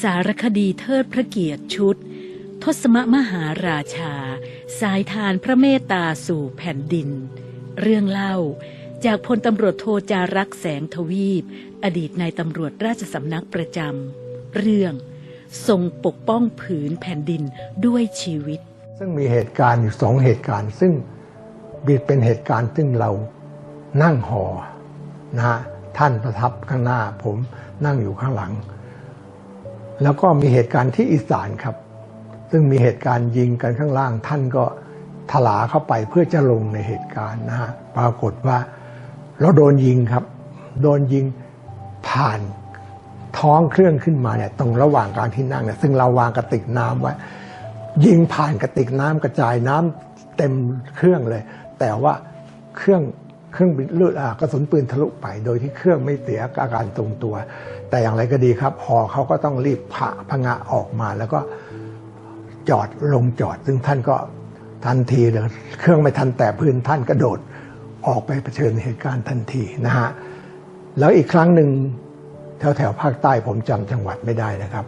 สารคดีเทิดพระเกียรติชุด ทศมมหาราชา สายทานพระเมตตาสู่แผ่นดิน เรื่องเล่าจากพลตำรวจโทจารักแสงทวีป อดีตนายตำรวจราชสำนักประจำเรื่อง ทรงปกป้องผืนแผ่นดินด้วยชีวิต ซึ่งมีเหตุการณ์อยู่สองเหตุการณ์ ซึ่งบีเป็นเหตุการณ์ซึ่งเรานั่งหอนะฮะท่านประทับข้างหน้าผมนั่งอยู่ข้างหลัง แล้วก็มีเหตุการณ์ที่อีสานครับ ซึ่งมีเหตุการณ์ยิงกันข้างล่าง ท่านก็ถลาเข้าไปเพื่อจะลงในเหตุการณ์นะฮะปรากฏว่าเราโดนยิงครับ โดนยิงผ่านท้องเครื่องขึ้นมาเนี่ยตรงระหว่างการที่นั่งเนี่ยซึ่งเราวางกระติกน้ำไว้ยิงผ่านกระติกน้ำกระจายน้ำเต็มเครื่องเลย แต่ว่าเครื่อง เครื่องบินเลือดอ่ากระสุนปืนทะลุไป โดยที่เครื่องไม่เสียอาการตรงตัว แต่อย่างไรก็ดีครับ หอเขาก็ต้องรีบผะพงะออกมา แล้วก็จอดลงจอด ซึ่งท่านก็ทันทีเลยเครื่องไม่ทันแต่พื้นท่านกระโดดออกไปเผชิญเหตุการณ์ทันทีนะฮะแล้วอีกครั้งหนึ่งแถวแถวภาคใต้ผมจำจังหวัดไม่ได้นะครับ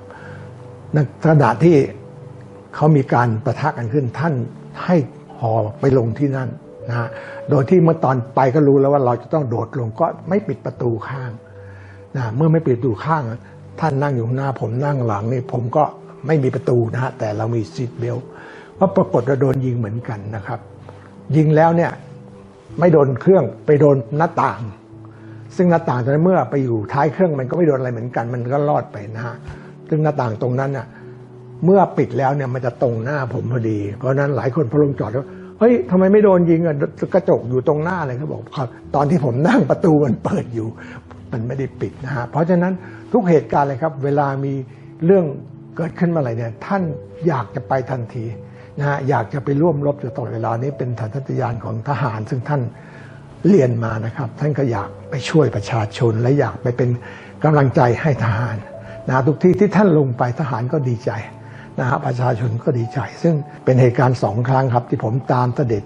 ในขณะที่เขามีการประทะกันขึ้นท่านให้หอไปลงที่นั่น นะฮะโดยที่เมื่อตอนไปก็รู้แล้วว่าเราจะต้องโดดลงก็ไม่ปิดประตูข้างนะเมื่อไม่ปิดประตูข้าง ท่านนั่งอยู่ข้างหน้าผมนั่งหลังนี่ผมก็ไม่มีประตูนะฮะแต่เรามีซีทเบลต์ว่าปรากฏว่าโดนยิงเหมือนกันนะครับ ยิงแล้วเนี่ยไม่โดนเครื่องไปโดนหน้าต่าง ซึ่งหน้าต่างตอนนั้นเมื่อไปอยู่ท้ายเครื่องมันก็ไม่โดนอะไรเหมือนกัน มันก็รอดไปนะฮะซึ่งหน้าต่างตรงนั้นน่ะเมื่อปิดแล้วเนี่ยมันจะตรงหน้าผมพอดี เพราะฉะนั้นหลายคนพอลงจอดแล้ว เฮ้ยทำไมไม่โดนยิงอะกระจกอยู่ตรงหน้าเลยเขาบอกครับตอนที่ผมนั่งประตูมันเปิดอยู่ มันไม่ได้ปิดนะฮะเพราะฉะนั้นทุกเหตุการณ์เลยครับ เวลามีเรื่องเกิดขึ้นมาอะไรเนี่ยท่านอยากจะไปทันทีนะฮะอยากจะไปร่วมรบอยู่ตลอดเวลานี้เป็นสัญชาตญาณของทหาร ซึ่งท่านเรียนมานะครับ ท่านก็อยากไปช่วยประชาชน และอยากไปเป็นกำลังใจให้ทหารนะทุกที่ที่ท่านลงไปทหารก็ดีใจ นะฮะประชาชนก็ดีใจ ซึ่งเป็นเหตุการณ์สองครั้งครับ ที่ผมตามเสด็จ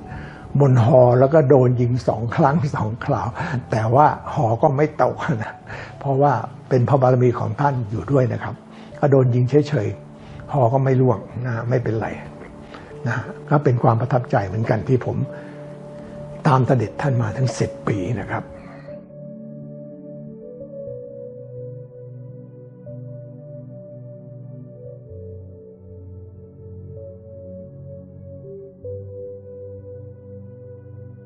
บนหอแล้วก็โดนยิงสองครั้งสองคราว แต่ว่าหอก็ไม่ตกนะเพราะว่าเป็นพระบารมีของท่านอยู่ด้วยนะครับก็โดนยิงเฉยๆหอก็ไม่ล่วงนะไม่เป็นไรนะก็เป็นความประทับใจเหมือนกันที่ผมตามเสด็จท่านมาทั้งสิบปีนะครับ